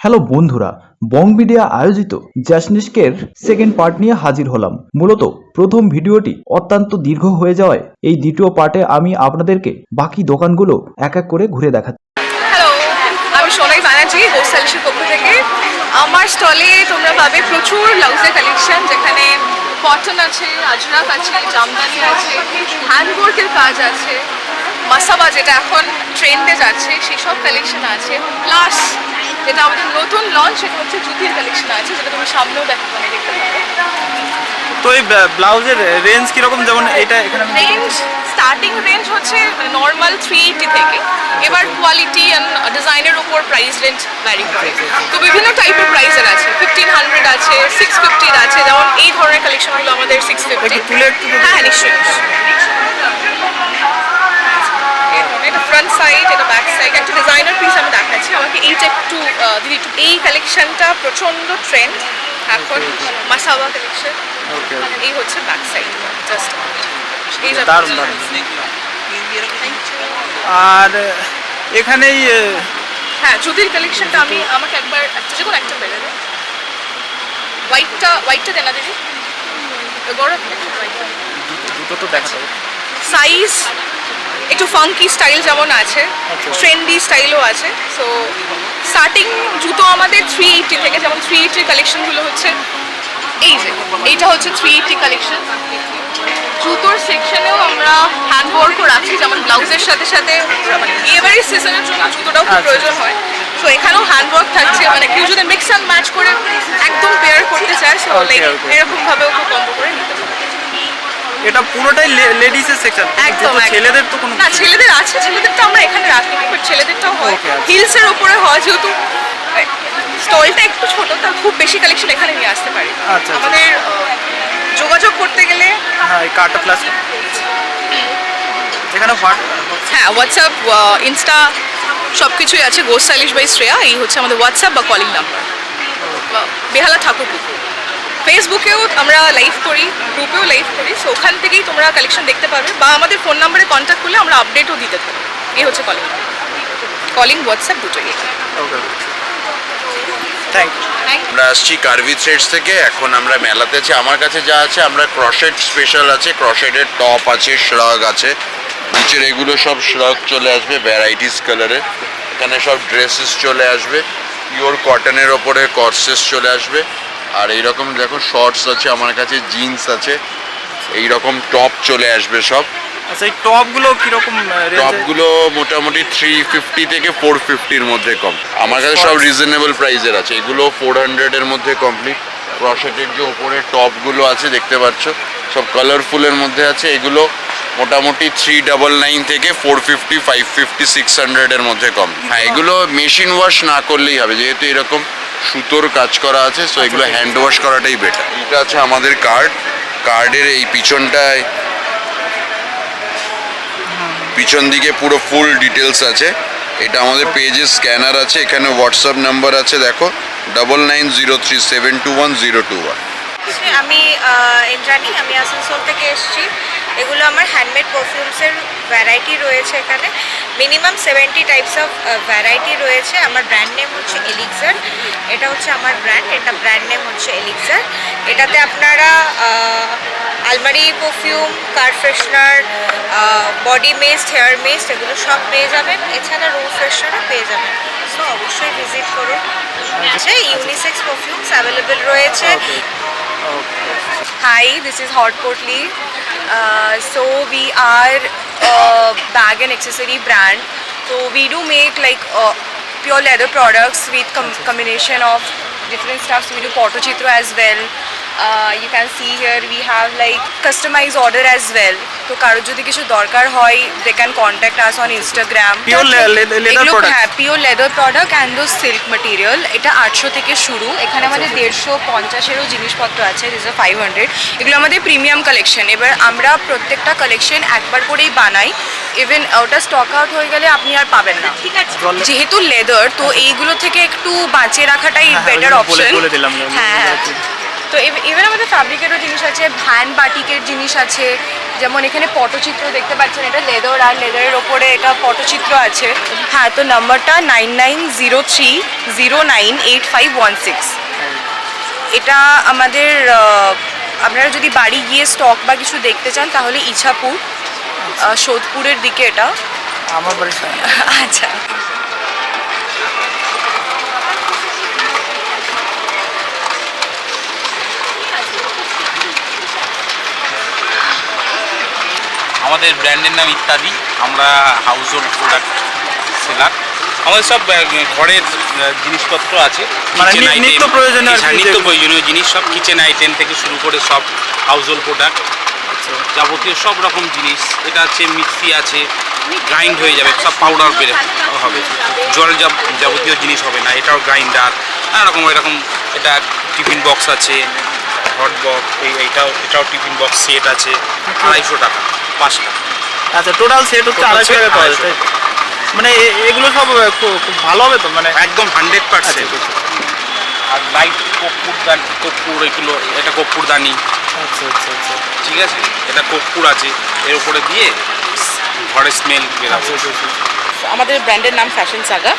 Hello বন্ধুরা, বং media আয়োজিত জ্যাসনিস্কের second part নিয়ে হাজির হলাম। মূলত প্রথম ভিডিওটি অত্যন্ত দীর্ঘ হয়ে যাওয়ায় এই দ্বিতীয় পার্টে আমি আপনাদেরকে বাকি দোকানগুলো এক এক করে ঘুরে দেখাচ্ছি আমার স্টলে তোমরা পাবে প্রচুর ব্লাউজের কালেকশন যেখানে কটন আছে আজরাক আছে, জামদানি আছে হ্যান্ডওয়ার্কের কাজ আছে। মাসাবা যেটা এখন ট্রেন্ডে যাচ্ছে সেসব কালেকশন আছে। প্লাস যেটা আমাদের নতুন লঞ্চ সেটা হচ্ছে জুতির কালেকশন আছে যেটা তোমার সামনেও দেখতে পাবে দেখতে পাবে। তো এই ব্লাউজের রেঞ্জ কীরকম? যেমন এটা এখানে রেঞ্জ স্টার্টিং রেঞ্জ হচ্ছে নর্মাল থ্রি এইটি থেকে। এবার কোয়ালিটি অ্যান্ড ডিজাইনের উপর প্রাইস রেঞ্জ ভ্যারি করে। তো বিভিন্ন টাইপের প্রাইসের আছে। ফিফটিন হান্ড্রেড আছে সিক্স ফিফটির আছে যেমন এই ধরনের কালেকশনগুলো আমাদের সিক্স ফিফটি হ্যাঁ নিশ্চয়ই। এটা ফ্রন্ট সাইড এটা ব্যাক সাইড একটা ডিজাইনার পিস আমি দেখাচ্ছি। আমাকে এইটা একটু দিদি একটু এই কালেকশনটা প্রচণ্ড ট্রেন্ড এখন মাসাওয়া কালেকশন. এই হচ্ছে ব্যাক সাইড জাস্ট এই আর এখানেই হ্যাঁ জুতির কালেকশনটা আমি আমাকে একবার একটা যে কোনো একটা বেড়ে দেয় হোয়াইটটা হোয়াইটটা দেনা দিদি। গরম দুটো তো দেখা সাইজ একটু ফাঙ্কি স্টাইল যেমন আছে। ট্রেন্ডি স্টাইলও আছে সো স্টার্টিং জুতো আমাদের থ্রি এইটি থেকে যেমন থ্রি এইটির কালেকশনগুলো হচ্ছে এই যে এইটা হচ্ছে থ্রি এইটি কালেকশন জুতোর সেকশনেও আমরা হ্যান্ডওয়ার্কও রাখছি যেমন ব্লাউজের সাথে সাথে মানে বিয়েবাড়ির সিজনের জন্য জুতোটাও খুব আচ্ছা। প্রয়োজন হয় সো এখানেও হ্যান্ডওয়ার্ক থাকছে মানে কেউ যদি মিক্স অ্যান্ড ম্যাচ করে একদম পেয়ার করতে চায় সো লাইক okay. এরকম ভাবেও খুব কম্বো করে নিতে পারে এটা পুরোটাই লেডিসের সেকশন একদম। ছেলেদের তো কোনো না ছেলেদের আছে ছেলেদেরটা আমরা এখানে রাখি বাট ছেলেদেরটাও হয়। Okay, আচ্ছা। হিলসের উপরে হয় যেহেতু স্টলটা একটু ছোট তার খুব বেশি কালেকশন এখানে নিয়ে আসতে পারি। আচ্ছা, আচ্ছা। আমাদের যোগাযোগ করতে গেলে হ্যাঁ কার্টা প্লাস এখানে হ্যাঁ হোয়াটসঅ্যাপ ইনস্টা সব কিছুই আছে গো স্টাইলিশ বাই শ্রেয়া এই হচ্ছে আমাদের হোয়াটসঅ্যাপ বা কলিং নাম্বার বেহালা ঠাকুর পুকুর ফেসবুকেও আমরা লাইভ করি গ্রুপেও লাইভ করি সো ওখান থেকেই তোমরা কালেকশন দেখতে পাবে বা আমাদের ফোন নাম্বারে কন্ট্যাক্ট করলে আমরা আপডেটও দিতে থাকি এই হচ্ছে কলিং কলিং হোয়াটসঅ্যাপ দুটোই। ওকে থ্যাংক ইউ থ্যাংক আমরা আসছি কার্ভি থ্রেডস থেকে। এখন আমরা মেলাতে আছি। আমার কাছে যা আছে আমরা ক্রশেড স্পেশাল আছে ক্রশেডের টপ আছে শ্রাগ আছে। নিচের এগুলো সব শ্রাগ চলে আসবে ভ্যারাইটিস কালারের এখানে সব ড্রেসেস চলে আসবে। পিওর কটনের ওপরে কর্সেস চলে আসবে। আর এইরকম দেখো শর্টস আছে আমার কাছে জিন্স আছে এইরকম টপ চলে আসবে সব। আচ্ছা এই টপগুলো কীরকম টপগুলো মোটামুটি থ্রি ফিফটি থেকে ফোর ফিফটির মধ্যে কম আমার কাছে সব রিজনেবল প্রাইসের আছে এগুলো ফোর হান্ড্রেডের মধ্যে কমপ্লিট ক্রশেটের যে ওপরে টপগুলো আছে দেখতে পাচ্ছ। সব কালারফুলের মধ্যে আছে। এগুলো মোটামুটি থ্রি ডাবল নাইন থেকে four fifty five fifty six হান্ড্রেডের মধ্যে কম। হ্যাঁ এগুলো মেশিন ওয়াশ না করলেই হবে। যেহেতু এরকম সুতোর কাজ করা আছে সো এগুলো হ্যান্ড ওয়াশ করাটাই বেটার এটা আছে আমাদের কার্ড কার্ডের এই পিছনটায় পিছন দিকে পুরো ফুল ডিটেলস আছে। এটা আমাদের পেজে স্ক্যানার আছে, এখানে হোয়াটসঅ্যাপ নাম্বার আছে, দেখো double nine zero three seven two one zero two one আমি আহ, ইন্দ্রাণী আমি আসানসোল থেকে এসেছি। এগুলো আমার হ্যান্ডমেড পারফিউমসের ভ্যারাইটি রয়েছে এখানে। Minimum seventy types of variety রয়েছে। আমার ব্র্যান্ড নেম হচ্ছে এলিক্সার এটা হচ্ছে আমার ব্র্যান্ড এটা ব্র্যান্ড নেম হচ্ছে এলিক্সার এটাতে আপনারা আলমারি perfume car freshener body mist hair mist এগুলো সব পেয়ে যাবেন। এছাড়া রুম ফ্রেশনারও পেয়ে যাবেন। সো অবশ্যই ভিজিট করুন। ইউনিসেক্স পারফিউমস অ্যাভেলেবেল রয়েছে। Hi, this is Hot Potli. Uh, so we are a bag and accessory brand. So we do make like uh, pure leather products with com- combination of different stuffs. We do Porto Chitro as well. Uh, you can see here we have like customized order as well. তো কারোর যদি কিছু দরকার হয় they can contact us on Instagram Pure le- le- leather products? হ্যাঁ pure leather product and though silk material এটা আটশো থেকে শুরু। এখানে আমাদের দেড়শো পঞ্চাশেরও জিনিসপত্র আছে। দিস ফাইভ হান্ড্রেড এগুলো আমাদের প্রিমিয়াম কালেকশন এবার আমরা প্রত্যেকটা কালেকশন একবার করেই বানাই। ইভেন ওটা স্টক আউট হয়ে গেলে আপনি আর পাবেন না। ঠিক আছে। যেহেতু লেদার তো এইগুলো থেকে একটু বাঁচিয়ে রাখাটাই বেটার অপশন হ্যাঁ হ্যাঁ। তো ইভেন আমাদের ফ্যাব্রিকেরও জিনিস আছে ভ্যান বাটিকের জিনিস আছে যেমন এখানে পটচিত্র দেখতে পাচ্ছেন এটা লেদার আর লেদারের ওপরে এটা পটচিত্র আছে। হ্যাঁ তো নাম্বারটা nine nine zero three zero nine eight five one six এটা আমাদের আপনারা যদি বাড়ি গিয়ে স্টক বা কিছু দেখতে চান তাহলে ইছাপুর সোদপুরের দিকে এটা। আমার সামনে। আচ্ছা। আমাদের ব্র্যান্ডের নাম ইত্যাদি আমরা হাউস হোল্ড প্রোডাক্ট সেলার আমাদের সব ঘরের জিনিসপত্র আছে। মানে নিত্য প্রয়োজনীয় হ্যাঁ, নিত্য প্রয়োজনীয় জিনিস সব কিচেন আইটেম থেকে শুরু করে সব হাউস হোল্ড প্রোডাক্ট যাবতীয় সব রকম জিনিস। এটা আছে মিক্সি আছে গ্রাইন্ড হয়ে যাবে সব পাউডার বের হবে। জল যাব- যাবতীয় জিনিস হবে না এটাও গ্রাইন্ডার নানা রকম এরকম এটা টিফিন বক্স আছে হট বক্স এই এইটাও এটাও টিফিন বক্স সেট আছে আড়াইশো টাকা। পাঁচটা। আচ্ছা টোটাল সেট হচ্ছে আড়াইশো টাকা পাওয়া যায়? মানে এ- এগুলো সব খুব খুব ভালো হবে তো? মানে একদম হান্ড্রেড পার্সেন্ট আচ্ছা, আর লাইট কর্পূর দানি কর্পূর এগুলো এটা কর্পূর দানি। আচ্ছা আচ্ছা আচ্ছা। ঠিক আছে? এটা কর্পূর আছে। এর উপরে দিয়ে ঘরে স্মেল বেরাবে। আচ্ছা আচ্ছা আচ্ছা। আমাদের ব্র্যান্ডের নাম ফ্যাশন সাগা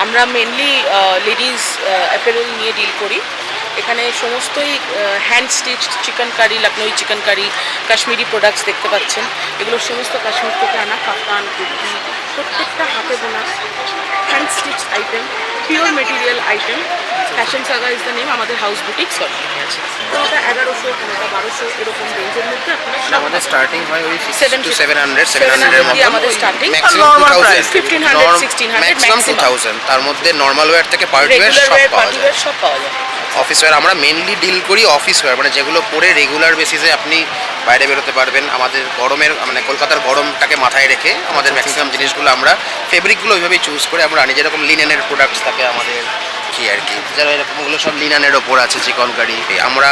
আমরা মেনলি লেডিস অ্যাপেরেল নিয়ে ডিল করি। এখানে সমস্তই hand stitch chikankari Lucknow chikankari Kashmiri products দেখতে পাচ্ছেন। এগুলো সমস্ত কাশ্মীর থেকে আনা কাপ্তান কুর্তি। প্রত্যেকটা হাতে বোনা hand stitch item pure material item fashion saga is the name আমাদের হাউস বুটিক সব আছে। কোনোটা এগারোশো কোনোটা বারোশো এরকম রেঞ্জের মধ্যে আপনারা আমাদের স্টার্টিং হয় ওই Seven two seven hundred seven হান্ড্রেডের hundred আমাদের starting। Maximum two thousand price, 1500, 1600 maximum two thousand তার মধ্যে নর্মাল ওয়্যার থেকে পার্টি ওয়্যার সব পাওয়া যায়। ওয়্যার সব পাওয়া যায়। অফিস ওয়্যার আমরা মেনলি ডিল করি অফিস ওয়্যার মানে যেগুলো পরে রেগুলার বেসিসে আপনি বাইরে বেরোতে পারবেন। আমাদের গরমের মানে কলকাতার গরমটাকে মাথায় রেখে আমাদের ম্যাক্সিমাম জিনিসগুলো আমরা ফেব্রিকগুলো ওইভাবেই চুজ করে আমরা আনি যেরকম লিনেনের প্রোডাক্টস থাকে আমাদের কি আর কি, যারা এরকম ওগুলো সব লিনানের ওপর আছে, চিকন কারি। আমরা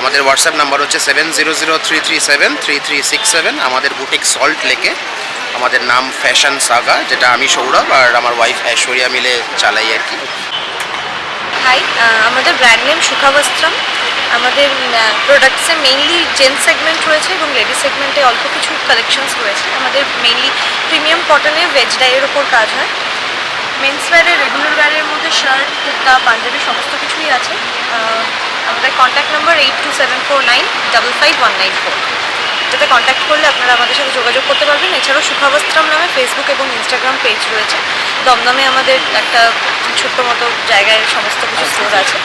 আমাদের হোয়াটসঅ্যাপ নাম্বার হচ্ছে seven zero zero three three seven three three six seven আমাদের বুটিক সল্ট লেকে আমাদের নাম ফ্যাশন সাগা যেটা আমি সৌরভ আর আমার ওয়াইফ ঐশ্বরিয়া মিলে চালাই আর কি। হাই আমাদের ব্র্যান্ড নেম সুখাবস্ত্রম আমাদের প্রোডাক্টসে মেইনলি জেন্টস সেগমেন্ট রয়েছে এবং লেডিস সেগমেন্টে অল্প কিছু কালেকশনস রয়েছে। আমাদের মেইনলি প্রিমিয়াম কটনে ভেজ ডাইয়ের ওপর কাজ হয়। মেন্স ওয়্যারের রেগুলার ওয়্যারের মধ্যে শার্ট কুর্তা পাঞ্জাবি সমস্ত কিছুই আছে। আমাদের contact number eight two seven four nine double five one nine four এটাতে কন্ট্যাক্ট করলে আপনারা আমাদের সাথে যোগাযোগ করতে পারবেন। এছাড়াও সুখাবস্ত্রম নামে ফেসবুক এবং ইনস্টাগ্রাম পেজ রয়েছে। দমদমে আমাদের একটা ছোট্ট মতো জায়গায় সমস্ত কিছু স্টোর আছে।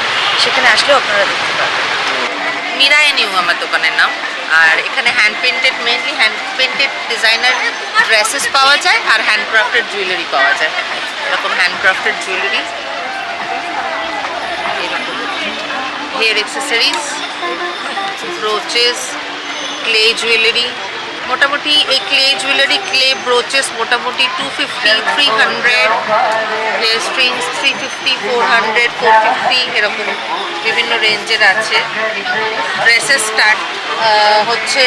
সেখানে আসলেও আপনারা দেখতে পারবেন মীরা এনিউ আমার দোকানের নাম। আর এখানে hand painted mainly hand painted designer dresses পাওয়া যায় আর হ্যান্ড ক্রাফটেড জুয়েলারি পাওয়া যায়। এরকম hand crafted jewellery hair accessories brooches clay jewellery মোটামুটি এই ক্লে জুয়েলারি ক্লে ব্রোচেস মোটামুটি two fifty three hundred hair strings three fifty four hundred four fifty এরকম বিভিন্ন রেঞ্জের আছে। ড্রেসের স্টার্ট হচ্ছে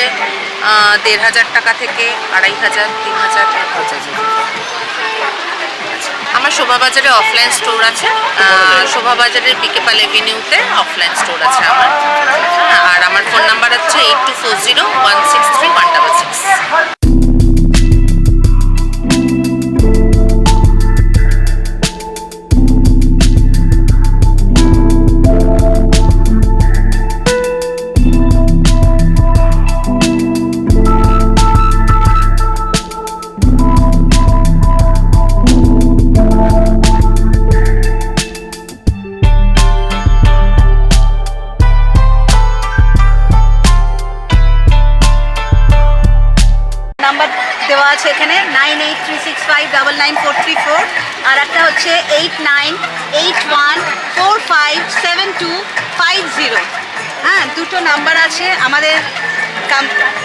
দেড় হাজার টাকা থেকে আড়াই হাজার, তিন হাজার। আমার শোভাবাজারে অফলাইন স্টোর আছে। শোভাবাজারের বিকেপাল এভিনিউতে অফলাইন স্টোর আছে আমার। আর আমার ফোন নাম্বার হচ্ছে eight two four zero one six three one double six nine four three four আর একটা হচ্ছে eight nine eight one four five seven two five zero হ্যাঁ দুটো নাম্বার আছে। আমাদের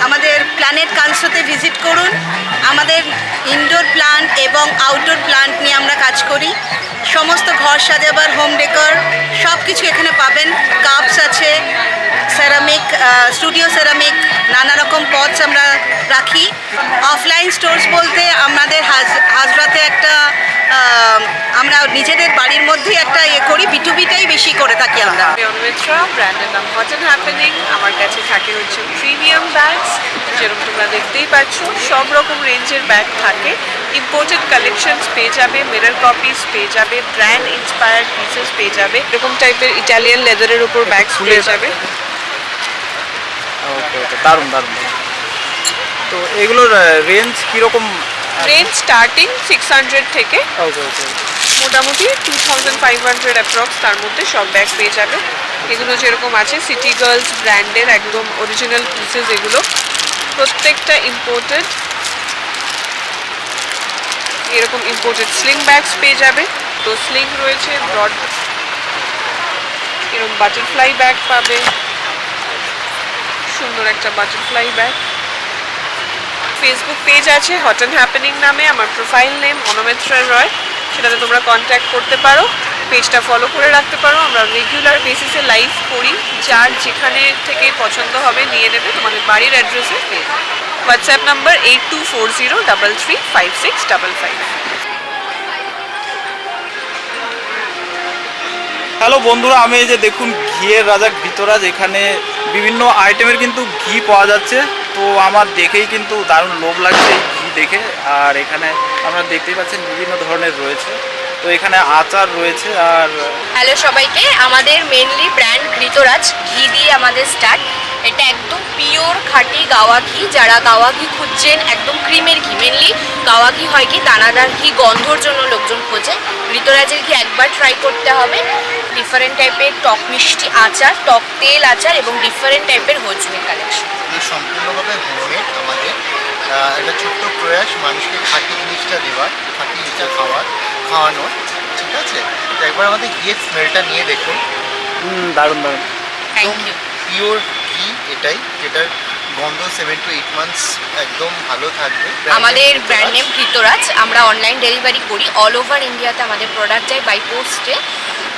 আমাদের প্ল্যানেট কালসোতে ভিজিট করুন। আমাদের ইনডোর প্লান্ট এবং আউটডোর প্লান্ট নিয়ে আমরা কাজ করি। সমস্ত ঘর সাজাবার হোম ডেকর সব কিছু এখানে পাবেন। কাপস আছে সেরামিক স্টুডিও সেরামিক নানা রকম পটস আমরা রাখি। অফলাইন স্টোর্স বলতে আমাদের হাজ হাজরাতে একটা আমরা নিজেদের বাড়ির মধ্যেই একটা ইয়ে করি বিটুবিটাই বেশি করে থাকি আমরা। ব্র্যান্ডের নাম হট অ্যান্ড হ্যাপেনিং আমার কাছে থাকে হচ্ছে প্রিমিয়াম ব্যাগস যেরকম তোমরা দেখতেই পাচ্ছ সব রকম রেঞ্জের ব্যাগ থাকে। ইম্পোর্টেড কালেকশনস পেয়ে যাবে মিরর কপিস পেয়ে যাবে ব্র্যান্ড ইন্সপায়ার্ড পিসেস পেয়ে যাবে। এরকম টাইপের ইটালিয়ান লেদারের উপর ব্যাগস পেয়ে যাবে। ওকে ওকে দারুণ দারুণ। তো এগুলোর রেঞ্জ কীরকম? রেঞ্জ স্টার্টিং সিক্স হান্ড্রেড থেকে ওকে ওকে মোটামুটি two thousand five hundred approx তার মধ্যে সব ব্যাগ পেয়ে যাবে। এগুলো যেরকম আছে সিটি গার্লস ব্র্যান্ডের একদম অরিজিনাল পিসেস এগুলো। প্রত্যেকটা ইম্পোর্টেড এরকম ইম্পোর্টেড স্লিং ব্যাগস পেয়ে যাবে। তো স্লিং রয়েছে ব্রড এরকম বাটারফ্লাই ব্যাগ পাবে। সুন্দর একটা বাটারফ্লাই ব্যাগ ফেসবুক পেজ আছে হট অ্যান্ড হ্যাপেনিং নামে, আমার প্রোফাইল নেম অনমেত্রা রয় সেটাতে তোমরা কন্ট্যাক্ট করতে পারো পেজটা ফলো করে রাখতে পারো। আমরা রেগুলার বেসিসে লাইভ করি, যার যেখানে থেকে পছন্দ হবে নিয়ে নেবে তোমাদের বাড়ির অ্যাড্রেসে WhatsApp number eight two four zero double three five six double five hello বন্ধুরা, আমি এই যে দেখুন ঘিয়ের রাজা ভিতরাজ এখানে বিভিন্ন আইটেমের কিন্তু ঘি পাওয়া যাচ্ছে। তো আমার দেখেই কিন্তু দারুণ লোভ লাগছে এই ঘি দেখে। আর এখানে আমরা দেখতেই পাচ্ছেন বিভিন্ন ধরনের রয়েছে। তো এখানে আচার রয়েছে আর হ্যালো সবাইকে আমাদের মেনলি ব্র্যান্ড ঘৃতরাজ ঘি দিয়ে আমাদের স্টার্ট এটা একদম পিওর খাঁটি গাওয়া ঘি যারা গাওয়া ঘি খুঁজছেন একদম ক্রিমের ঘি। মেনলি গাওয়া ঘি হয় কি দানাদার ঘি গন্ধর জন্য লোকজন খোঁজে। ঘৃতরাজের ঘি একবার ট্রাই করতে হবে। ডিফারেন্ট টাইপের টক মিষ্টি আচার টক তেল আচার এবং ডিফারেন্ট টাইপের হজমের কালেকশন এটি সম্পূর্ণভাবে হোমমেড আমাদের। একটা ছোট্ট প্রয়াস মানুষকে খাঁটি জিনিসটা দেওয়ার খাঁটি জিনিসটা খাওয়ার। খাওয়ানোর ঠিক আছে? তো একবার আমাদের ঘিয়ের স্মেলটা নিয়ে দেখুন। হুম, দারুণ দারুণ। থ্যাংক ইউ পিওর ঘি এটাই যেটার গন্ধ সেভেন টু এইট মান্থস একদম ভালো থাকবে। আমাদের ব্র্যান্ড নেম ঘৃতরাজ আমরা অনলাইন ডেলিভারি করি। অল ওভার ইন্ডিয়াতে আমাদের প্রোডাক্ট যায় বাই পোস্টে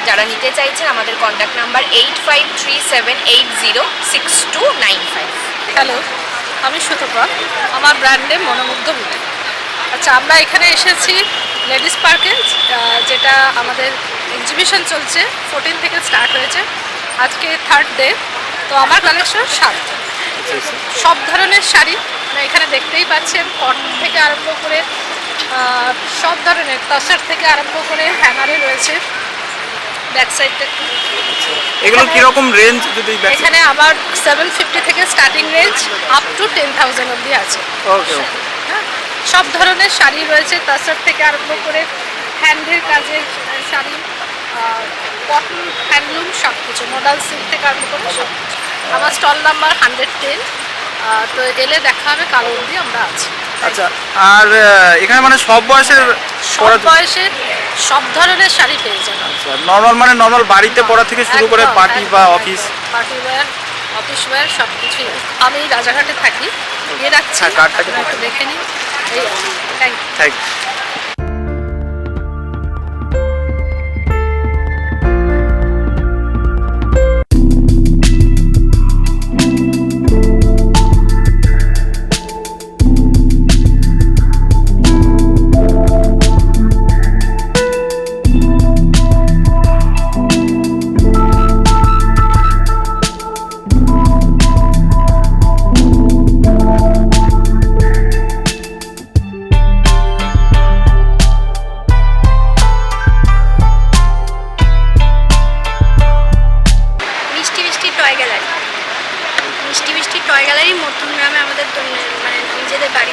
যারা নিতে চাইছেন আমাদের contact number eight five three seven eight zero six two nine five hello আমি সুতপা। আমার ব্র্যান্ড নেম মনোমুগ্ধ বলে আচ্ছা আমরা এখানে এসেছি লেডিস পার্কে যেটা আমাদের এক্সিবিশন চলছে। ফোরটিন থেকে স্টার্ট হয়েছে। আজকে থার্ড ডে তো আমার কালেকশন শাড়ি সব ধরনের শাড়ি মানে এখানে দেখতেই পাচ্ছেন কটন থেকে আরম্ভ করে সব ধরনের তসার থেকে আরম্ভ করে হ্যাঙ্গারে রয়েছে। ব্যাক সাইডটা এগুলো কীরকম রেঞ্জ যদি এখানে আমার সেভেন ফিফটি থেকে starting range up to ten thousand অবধি আছে। ওকে ওকে সব ধরনের শাড়ি রয়েছে তাছাড় থেকে আরম্ভ করে হ্যান্ডের কাজের শাড়ি কটন হ্যান্ডলুম সব কিছু মোডাল সিল্ক থেকে আরম্ভ করে সব কিছু আমার স্টল নাম্বার হান্ড্রেড টেন তো এলে দেখা হবে কালো অবধি আমরা আছি। আচ্ছা আর এখানে মানে সব বয়সের সব বয়সের সব ধরনের শাড়ি পেয়ে যাবেন। নর্মাল মানে নর্মাল বাড়িতে পড়া থেকে শুরু করে পার্টি বা office party wear office wear সব কিছুই আমি রাজাঘাটে থাকি। দিয়ে রাখছি হ্যাঁ, একটু দেখে নিন। এই থ্যাংক ইউ থ্যাংক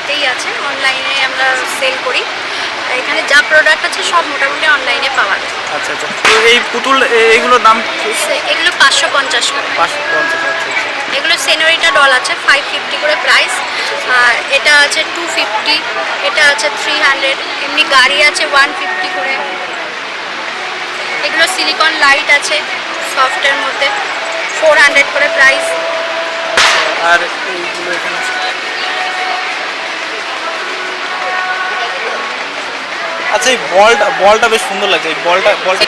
বাড়িতেই আছে অনলাইনে আমরা সেল করি। এখানে যা প্রোডাক্ট আছে সব মোটামুটি অনলাইনে পাওয়া যায়। আচ্ছা আচ্ছা। তো এই পুতুল এইগুলোর দাম এগুলো পাঁচশো পঞ্চাশ করে। পাঁচশো পঞ্চাশ আচ্ছা আচ্ছা। এগুলো সেনোরিটা ডল আছে ফাইভ ফিফটি করে প্রাইস আর এটা আছে টু ফিফটি এটা আছে থ্রি হান্ড্রেড এমনি গাড়ি আছে ওয়ান ফিফটি করে। এগুলো সিলিকন লাইট আছে সফটের মধ্যে। ফোর হান্ড্রেড করে প্রাইস আর এইগুলো এখানে আচ্ছা এই বলটা বলটা বেশ সুন্দর লাগছে। এই বলটা বলটা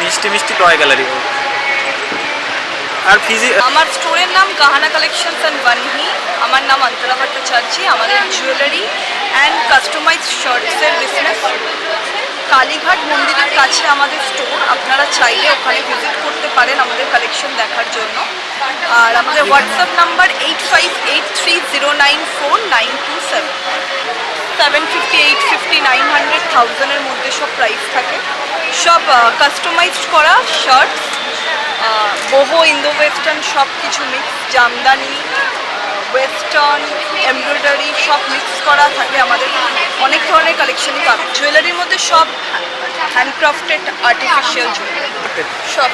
মিষ্টি মিষ্টি টয় গ্যালারি আর ফিজি আমার স্টোরের নাম কাহানা কালেকশনস অ্যান্ড বানহি আমার নাম অন্তরা ভট্টাচার্য, আমাদের জুয়েলারি অ্যান্ড কাস্টমাইজ শার্টসের বিজনেস কালীঘাট মন্দিরের কাছে আমাদের স্টোর আপনারা চাইলে ওখানে ভিজিট করতে পারেন আমাদের কালেকশন দেখার জন্য। আর আমাদের WhatsApp number eight five eight three zero nine four nine two seven seven fifty eight fifty nine hundred থাউজেন্ডের মধ্যে সব প্রাইস থাকে। সব কাস্টমাইজড করা শার্ট বহু ইন্দো ওয়েস্টার্ন সব কিছু মিক্স জামদানি ওয়েস্টার্ন এমব্রয়ডারি সব মিক্স করা থাকে আমাদের। অনেক ধরনের কালেকশনই পাবে জুয়েলারির মধ্যে সব হ্যান্ডক্রাফটেড আর্টিফিশিয়াল জুয়েলারি সব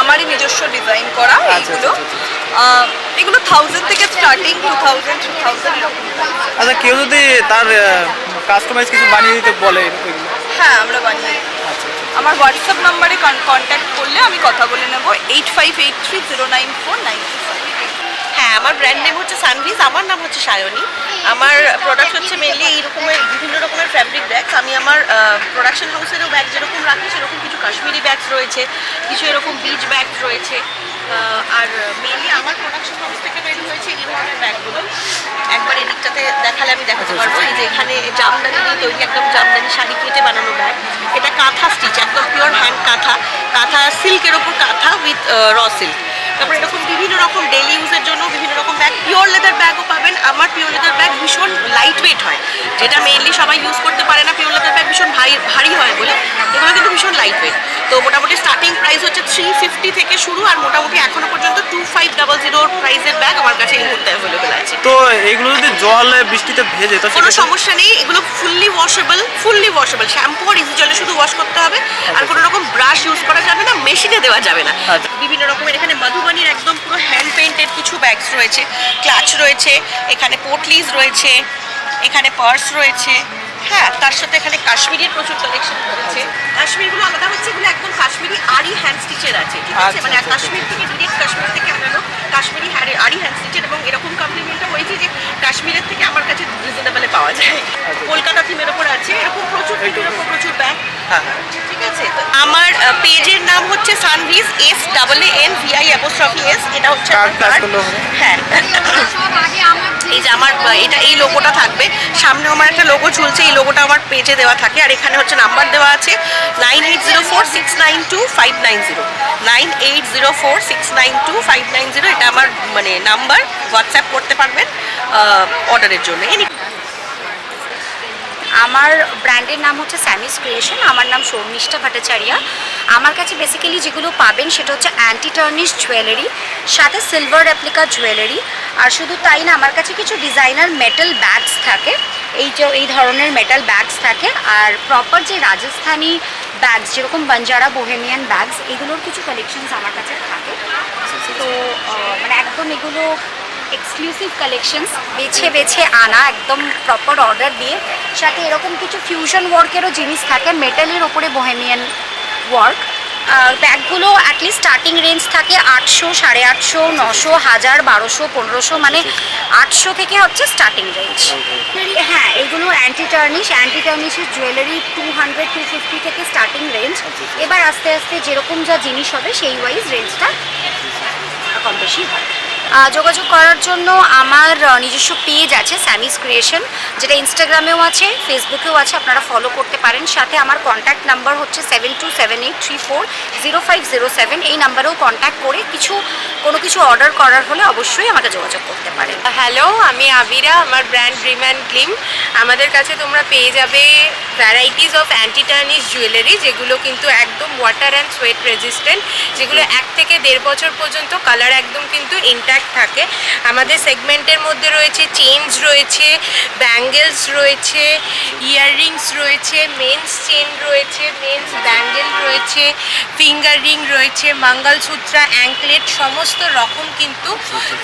আমারই নিজস্ব ডিজাইন করা এইগুলো এগুলো। থাউজেন্ড থেকে starting two thousand two thousand আচ্ছা কেউ যদি তার কাস্টমাইজ কিছু বানিয়ে দিতে বলে হ্যাঁ আমরা বানিয়ে। আমার হোয়াটসঅ্যাপ নাম্বারে কন্ট্যাক্ট করলে আমি কথা বলে নেব। Eight five eight three zero nine four brand name হচ্ছে সানভিজ আমার নাম হচ্ছে সায়নী আমার প্রোডাক্ট হচ্ছে মেনলি এই রকমের বিভিন্ন রকমের ফ্যাব্রিক ব্যাগস আমি আমার প্রোডাকশন হাউসেরও ব্যাগ যেরকম রাখি সেরকম কিছু কাশ্মীরি ব্যাগস রয়েছে কিছু এরকম বিচ ব্যাগ রয়েছে। আর মেনলি আমার প্রোডাকশন হাউস থেকে বের হয়েছে এই ধরনের ব্যাগগুলো একবার এদিকটাতে দেখালে আমি দেখাতে পারব। এই যে এখানে জামদানি দিয়ে তৈরি একদম জামদানি শাড়ি কেটে বানানো ব্যাগ এটা কাঁথা স্টিচ একদম পিওর হ্যান্ড কাঁথা। কাঁথা সিল্কের ওপর কাঁথা উইথ র সিল্ক তারপর এরকম বিভিন্ন রকম ডেলি ইউজের জন্য বিভিন্ন রকম ব্যাগ পিওর লেদার ব্যাগও পাবেন। আমার পিওর লেদার ব্যাগ ভীষণ লাইট ওয়েট হয় যেটা মেইনলি সবাই ইউজ করতে পারে না। পিওর লেদার ব্যাগ ভীষণ ভারী ভারী হয় বলে। এগুলো কিন্তু ভীষণ লাইট ওয়েট তো মোটামুটি স্টার্টিং প্রাইস হচ্ছে থ্রি ফিফটি থেকে শুরু আর মোটামুটি এখনও পর্যন্ত টু ফাইভ ডাবল জিরোর প্রাইসের ব্যাগ আমার কাছে এই মুহূর্তে অ্যাভেলেবেল আছে। তো এইগুলো যদি জলে বৃষ্টিতে ভেজে তো কোনো সমস্যা নেই এগুলো fully washable fully washable shampoo আর ইজি জলে শুধু ওয়াশ করতে হবে। আর কোনো রকম ব্রাশ ইউজ করা যাবে না মেশিনে দেওয়া যাবে না। আচ্ছা। বিভিন্ন রকমের এখানে মধুবানির একদম পুরো হ্যান্ড পেন্টেড কিছু ব্যাগস রয়েছে। ক্লাচ রয়েছে, এখানে পোটলিস রয়েছে, এখানে পার্স রয়েছে। হ্যাঁ তার সাথে এখানে কাশ্মীরের প্রচুর কালেকশন রয়েছে কাশ্মীরগুলো আলাদা হচ্ছে এগুলো একদম কাশ্মীরি আরি হ্যান্ড স্টিচের আছে ঠিক আছে? আচ্ছা, মানে আচ্ছা, কাশ্মীর থেকে ডিরেক্ট কাশ্মীর থেকে আনানো কাশ্মীরি আরি হ্যান্ড স্টিচের এবং এরকম কমপ্লিমেন্টটা হয়েছে যে কাশ্মীরের থেকে আমার কাছে রিজনেবলে পাওয়া যায়। কলকাতা থিমের ওপর আছে এরকম প্রচুর থিমের ওপর প্রচুর ব্যাগ হ্যাঁ। ঠিক আছে? তো আমার পেজের নাম হচ্ছে Sannvi's S double N V I apostrophe S এটা হচ্ছে? হ্যাঁ। এই যে আমার এটা এই লোগোটা থাকবে। সামনে আমার একটা লোগো ঝুলছে এই লোগোটা আমার পেজে দেওয়া থাকে আর এখানে হচ্ছে নাম্বার দেওয়া আছে nine eight zero four six nine two five nine zero nine eight zero four six nine two five nine zero এটা আমার মানে নাম্বার হোয়াটসঅ্যাপ করতে পারবেন অর্ডারের জন্য। এনি আমার ব্র্যান্ডের নাম হচ্ছে স্যামিস ক্রিয়েশন, আমার নাম শর্মিষ্ঠা ভট্টাচার্যা। আমার কাছে বেসিক্যালি যেগুলো পাবেন সেটা হচ্ছে অ্যান্টি টার্নিশ জুয়েলারি সাথে সিলভার অ্যাপ্লিকা জুয়েলারি আর শুধু তাই না, আমার কাছে কিছু ডিজাইনার মেটাল ব্যাগস থাকে। এই যে, এই ধরনের মেটাল ব্যাগস থাকে। আর প্রপার যে রাজস্থানি ব্যাগস যেরকম বাঞ্জারা বোহেমিয়ান ব্যাগস এগুলোর কিছু কালেকশনস আমার কাছে থাকে। তো মানে একদম এগুলো এক্সক্লুসিভ কালেকশনস বেছে বেছে আনা, একদম প্রপার অর্ডার দিয়ে। সাথে এরকম কিছু ফিউশন ওয়ার্কেরও জিনিস থাকে মেটালের ওপরে বোহেমিয়ান ওয়ার্ক ব্যাগগুলো অ্যাটলিস্ট স্টার্টিং রেঞ্জ থাকে আটশো, সাড়ে আটশো, নশো, হাজার, বারোশো, পনেরোশো মানে আটশো থেকে হচ্ছে স্টার্টিং রেঞ্জ হ্যাঁ এগুলো anti tarnish anti টার্নিশের jewellery two hundred two fifty থেকে স্টার্টিং রেঞ্জ এবার আস্তে আস্তে যেরকম যা জিনিস হবে, সেই ওয়াইজ রেঞ্জটা কম বেশি হয়। যোগাযোগ করার জন্য আমার নিজস্ব পেজ আছে স্যামিস ক্রিয়েশন যেটা ইনস্টাগ্রামেও আছে ফেসবুকেও আছে আপনারা ফলো করতে পারেন। সাথে আমার কন্ট্যাক্ট নাম্বার হচ্ছে seven two seven eight three four zero five zero seven এই নাম্বারেও কন্ট্যাক্ট করে কিছু কোনো কিছু অর্ডার করার হলে অবশ্যই আমাকে যোগাযোগ করতে পারেন। হ্যালো আমি আবিরা আমার ব্র্যান্ড ড্রিম অ্যান্ড ক্লিম আমাদের কাছে তোমরা পেয়ে যাবে varieties of anti tarnish jewellery যেগুলো কিন্তু একদম ওয়াটার অ্যান্ড সোয়েট রেজিস্ট্যান্ট যেগুলো এক থেকে দেড় বছর পর্যন্ত কালার একদম কিন্তু ইনট্যাক্ট থাকে। আমাদের সেগমেন্টের মধ্যে রয়েছে চেনস রয়েছে ব্যাঙ্গেলস রয়েছে ইয়াররিংস রয়েছে মেন্স চেন রয়েছে মেন্স ব্যাঙ্গেল রয়েছে ফিঙ্গার রিং রয়েছে মঙ্গলসূত্রা অ্যাঙ্কলেট সমস্ত রকম কিন্তু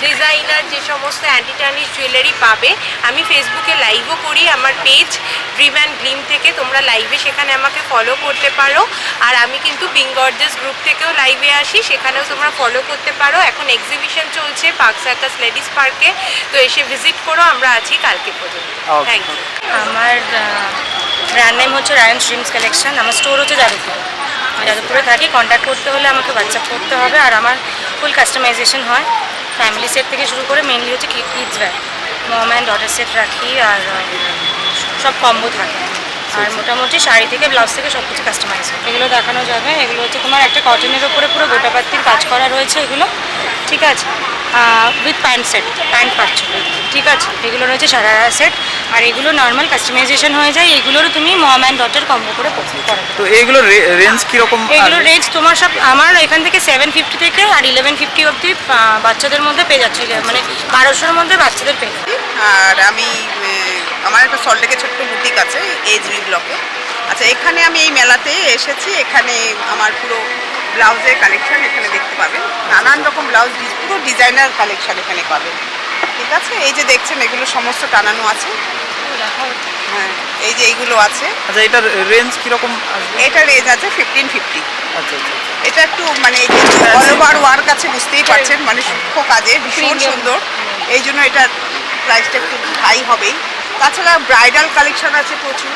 ডিজাইনার যে সমস্ত অ্যান্টি টার্নিশ জুয়েলারি পাবে। আমি ফেসবুকে লাইভও করি আমার পেজ ড্রিম অ্যান্ড গ্লিম থেকে। তোমরা লাইভে সেখানে আমাকে ফলো করতে পারো। আর আমি কিন্তু বিঙ্গর্জেস গ্রুপ থেকেও লাইভে আসি, সেখানেও তোমরা ফলো করতে পারো। এখন এক্সিবিশন চলছে পার্ক সার্কাস লেডিস পার্কে। তো এসে ভিজিট করো আমরা আছি কালকে পর্যন্ত। থ্যাংক ইউ আমার ব্র্যান্ড নেম হচ্ছে রায়ন ড্রিমস কালেকশন আমার স্টোর হচ্ছে যাদবপুর। আমি যাদবপুরে থাকি। কন্ট্যাক্ট করতে হলে আমাকে হোয়াটসঅ্যাপ করতে হবে। আর আমার ফুল কাস্টমাইজেশন হয়। ফ্যামিলি সেট থেকে শুরু করে মেনলি হচ্ছে kids bag mom and daughter set রাখি। আর সব কম্বো থাকে। আর মোটামুটি শাড়ি থেকে ব্লাউজ থেকে সব কিছু কাস্টমাইজ এগুলো দেখানো যাবে। এগুলো হচ্ছে তোমার একটা কটনের ওপরে পুরো গোটা গোটাপাত্তির কাজ করা রয়েছে এগুলো। ঠিক আছে? উইথ প্যান্ট সেট প্যান্ট পাচ্ছ ঠিক আছে? এগুলো রয়েছে সারারা সেট আর এগুলো নর্মাল কাস্টমাইজেশন হয়ে যায়। এগুলোরও তুমি মম অ্যান্ড ডটার কম্বো করে করো। তো এইগুলো রেঞ্জ কীরকম এগুলো রেঞ্জ তোমার সব আমার এখান থেকে সেভেন ফিফটি থেকে আর ইলেভেন ফিফটি অবধি বাচ্চাদের মধ্যে পেয়ে যাচ্ছে। মানে বারোশোর মধ্যে বাচ্চাদের পেয়ে যাচ্ছে। আর আমি আমার একটা সল্টলেকে ছোট্ট বুটিক আছে এইচবি ব্লকে আচ্ছা এখানে আমি এই মেলাতে এসেছি এখানে আমার পুরো ব্লাউজের কালেকশন এখানে দেখতে পাবেন। নানান রকম ব্লাউজ পুরো ডিজাইনার কালেকশন এখানে পাবেন। ঠিক আছে? এই যে দেখছেন এগুলো সমস্ত টানানো আছে। হ্যাঁ এই যে এইগুলো আছে। আচ্ছা এটার রেঞ্জ কীরকম এটা রেঞ্জ আছে ফিফটিন ফিফটি আচ্ছা আচ্ছা এটা একটু মানে অল ওভার ওয়ার্ক আছে বুঝতেই পারছেন মানে সূক্ষ্ম কাজে ভীষণ সুন্দর। এই জন্য এটার প্রাইসটা একটু হাই হবেই। তাছাড়া ব্রাইডাল কালেকশন আছে প্রচুর।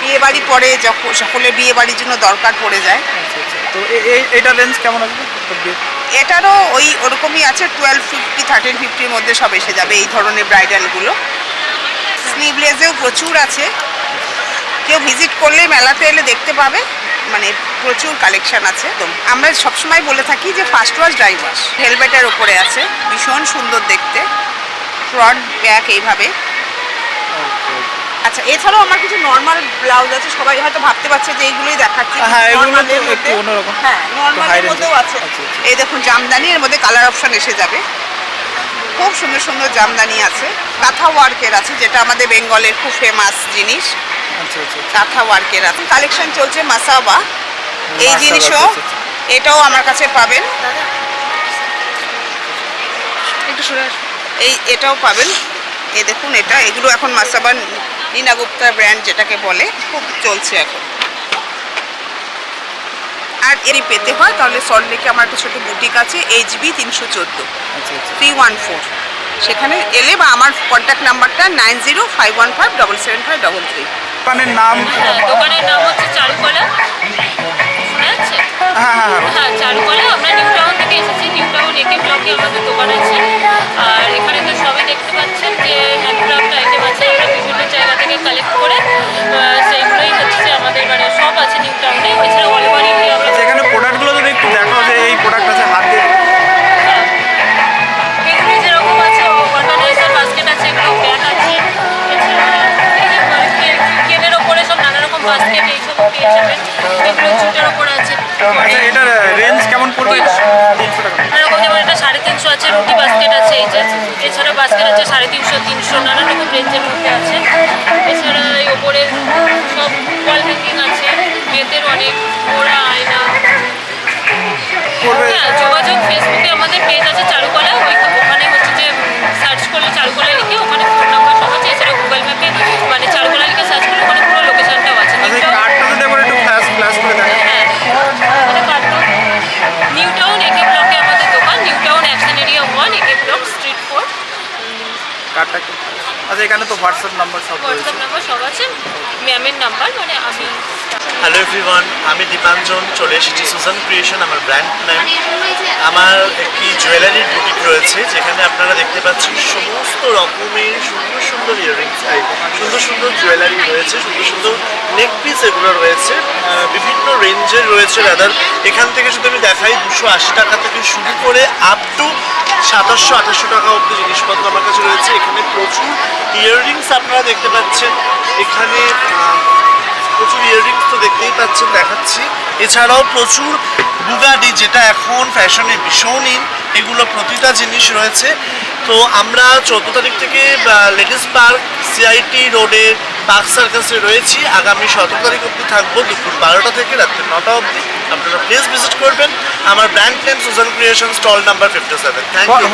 বিয়ে বাড়ি পরে যখন সকলের বিয়ে বাড়ির জন্য দরকার পড়ে যায়। আচ্ছা আচ্ছা। তো এ- এই- রেঞ্জ কেমন আসবে? এটারও ওই ওরকমই আছে টুয়েলভ ফিফটি থার্টিন ফিফটির মধ্যে সব এসে যাবে এই ধরনের ব্রাইডালগুলো স্লিভলেসেও প্রচুর আছে। কেউ ভিজিট করলে মেলাতে এলে দেখতে পাবে। মানে প্রচুর কালেকশন আছে তো আমরা সবসময় বলে থাকি যে ফার্স্ট ওয়াশ ড্রাই ওয়াশ হেলমেটের ওপরে আছে। ভীষণ সুন্দর দেখতে। ফ্রন্ট ব্যাক এইভাবে। আচ্ছা এছাড়াও আমার কিছু নর্মাল ব্লাউজ আছে সবাই হয়তো ভাবতে পারছে যে এইগুলোই দেখাচ্ছি হ্যাঁ, এগুলো একটু অন্যরকম। হ্যাঁ নর্মালের মধ্যেও আছে। আচ্ছা, আচ্ছা। এই দেখুন জামদানি এর মধ্যে কালার অপশন এসে যাবে। খুব সুন্দর সুন্দর জামদানি আছে। কাঁথা ওয়ার্কের আছে যেটা আমাদের বেঙ্গলের খুব ফেমাস জিনিস। আচ্ছা আচ্ছা কাঁথা ওয়ার্কের আছে। কালেকশন চলছে মাসাবা এই জিনিসও। এটাও আমার কাছে পাবেন। এই এটাও পাবেন। এই দেখুন এটা এগুলো এখন মাসাবা নীনা গুপ্তা ব্র্যান্ড যেটাকে বলে খুব চলছে এখন। আর এরই পেতে হয় তাহলে সল্টলেকে আমার একটা ছোটো বুটিক আছে এইচ বি তিনশো চোদ্দ। থ্রি ওয়ান ফোর সেখানে এলে বা আমার কন্ট্যাক্ট নাম্বারটা nine zero five one five double seven five double three দোকানের নাম? হ্যাঁ দোকানের নাম হচ্ছে চারুকলা। শোনা হ্যাঁ হ্যাঁ হ্যাঁ। হ্যাঁ চারুকলা আমরা নিউ টাউন আছে রুটি বাস্কেট আছে এই যে এছাড়া বাস্কেট আছে সাড়ে তিনশো তিনশো নানা রকম রেঞ্জের মধ্যে আছে। এছাড়া এই ওপরে সব ওয়াল হ্যাঙ্গিং আছে বেতের অনেক ওরা আয়না। হ্যাঁ যোগাযোগ ফেসবুকে আমাদের পেজ আছে চারুকলা ওই ওখানে হচ্ছে যে সার্চ করলে হ্যালো এভরিওয়ান আমি দীপাঞ্জন চলে এসেছি সুজান ক্রিয়েশন আমার ব্র্যান্ড নেম আমার একটি জুয়েলারির বুটিক রয়েছে যেখানে আপনারা দেখতে পাচ্ছেন সমস্ত রকমের সুন্দর সুন্দর ইয়াররিংস সুন্দর সুন্দর জুয়েলারি রয়েছে সুন্দর সুন্দর নেক পিস এগুলো রয়েছে বিভিন্ন রেঞ্জের রয়েছে রাদার এখান থেকে যদি আমি দেখাই দুশো আশি টাকা থেকে শুরু করে আপ টু সাতাশশো আঠাশশো টাকা অব্দি জিনিসপত্র আমার কাছে রয়েছে। এখানে প্রচুর ইয়াররিংস আপনারা দেখতে পাচ্ছেন। এখানে প্রচুর ইয়াররিংস তো দেখতেই পাচ্ছেন দেখাচ্ছি। এছাড়াও প্রচুর বুগাডি যেটা এখন ফ্যাশনে ভীষণ ইন এগুলো প্রতিটা জিনিস রয়েছে। তো আমরা চোদ্দ তারিখ থেকে লেডিস পার্ক সিআইটি রোডে পার্ক সার্কাসে রয়েছি। আগামী সতেরো তারিখ অবধি থাকব দুপুর বারোটা থেকে রাত্রি নটা অবধি। আপনারা প্লিজ ভিজিট করবেন। আমার brand name Sujan creation stall number fifty seven thank you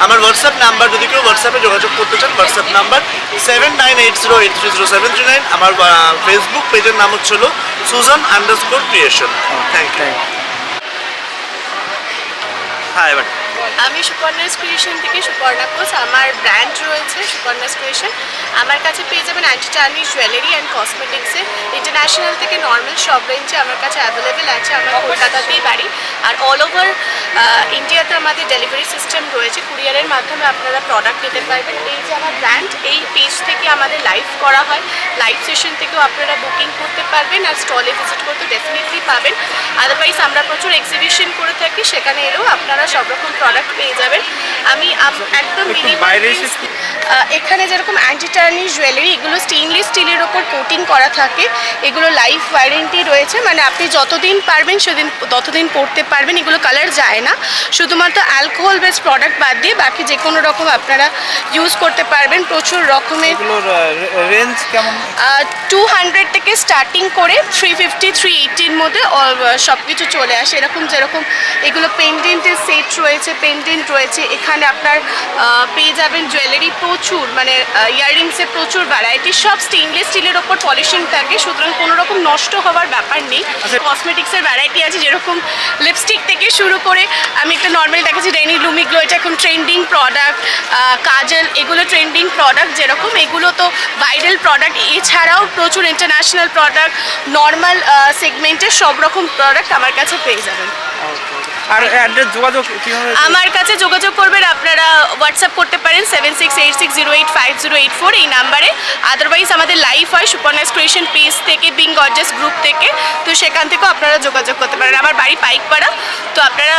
আমার হোয়াটসঅ্যাপ নাম্বার যদি কেউ হোয়াটসঅ্যাপে যোগাযোগ করতে চান WhatsApp number seven nine eight zero eight three zero seven three nine আমার ফেসবুক পেজের নাম হচ্ছিল Sujan underscore creation thank you হ্যাঁ এবার। আমি সুপর্ণাস ক্রিয়েশন থেকে সুপর্ণা ঘোষ আমার ব্র্যান্ড রয়েছে সুপর্ণাস ক্রিয়েশন আমার কাছে পেয়ে যাবেন অ্যান্টি চার্নিশ জুয়েলারি অ্যান্ড কসমেটিক্সে ইন্টারন্যাশনাল থেকে নর্মাল সব রেঞ্জে আমার কাছে অ্যাভেলেবেল আছে আমার কলকাতাতেই বাড়ি। আর অল ওভার ইন্ডিয়াতে আমাদের ডেলিভারি সিস্টেম রয়েছে। কুরিয়ারের মাধ্যমে আপনারা প্রোডাক্ট নিতে পারবেন। এই যে আমার ব্র্যান্ড এই পেজ থেকে আমাদের লাইভ করা হয়। লাইভ সেশন থেকেও আপনারা বুকিং করতে পারবেন আর স্টলে ভিজিট করতে ডেফিনেটলি পাবেন। আদারওয়াইজ আমরা প্রচুর এক্সিবিশন করে থাকি সেখানে এলেও আপনারা সব রকম প্রোডাক্ট পেয়ে যাবেন। আমি একদম এখানে যেরকম অ্যান্টি টার্নিশ জুয়েলারি এগুলো স্টেনলেস স্টিলের ওপর কোটিং করা থাকে। এগুলো লাইফ ওয়ারেন্টি রয়েছে মানে আপনি যতদিন পারবেন সেদিন ততদিন পরতে পারবেন এগুলো কালার যায় না। শুধুমাত্র অ্যালকোহল বেস প্রোডাক্ট বাদ দিয়ে বাকি যে কোনো রকম আপনারা ইউজ করতে পারবেন প্রচুর রকমের রেঞ্জ কেমন? টু হান্ড্রেড থেকে স্টার্টিং করে থ্রি ফিফটি থ্রি এইটির মধ্যে সব কিছু চলে আসে। এরকম যেরকম এগুলো পেন্ডেন্টের সেট রয়েছে পেন্ডেন্ট রয়েছে এখানে আপনার পেয়ে যাবেন জুয়েলারি প্রচুর মানে ইয়াররিংসের প্রচুর ভ্যারাইটি সব স্টেনলেস স্টিলের ওপর পলিশিং থাকে সুতরাং কোনো রকম নষ্ট হওয়ার ব্যাপার নেই। কসমেটিক্সের ভ্যারাইটি আছে যেরকম লিপস্টিক থেকে শুরু করে আমি একটা নর্মালি দেখেছি রেনি লুমিগ্লো এটা এখন ট্রেন্ডিং প্রোডাক্ট কাজল এগুলো ট্রেন্ডিং প্রোডাক্ট যেরকম এগুলো তো ভাইরাল প্রোডাক্ট এছাড়াও প্রচুর ইন্টারন্যাশনাল প্রোডাক্ট নর্মাল সেগমেন্টের সব রকম প্রোডাক্ট আমার কাছে পেয়ে যাবেন। আর অ্যাড্রেস যোগাযোগ কীভাবে আমার কাছে যোগাযোগ করবেন আপনারা হোয়াটসঅ্যাপ করতে পারেন seven six eight six zero eight five zero eight four এই নাম্বারে। আদারওয়াইজ আমাদের লাইভ হয় সুপর্ণাস ক্রিয়েশন পেজ থেকে বিং গর্জাস গ্রুপ থেকে। তো সেখান থেকেও আপনারা যোগাযোগ করতে পারেন। আমার বাড়ি পাইকপাড়া। তো আপনারা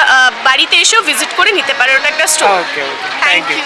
বাড়িতে এসেও ভিজিট করে নিতে পারেন। ওটা একটা স্টোর ওকে থ্যাংক ইউ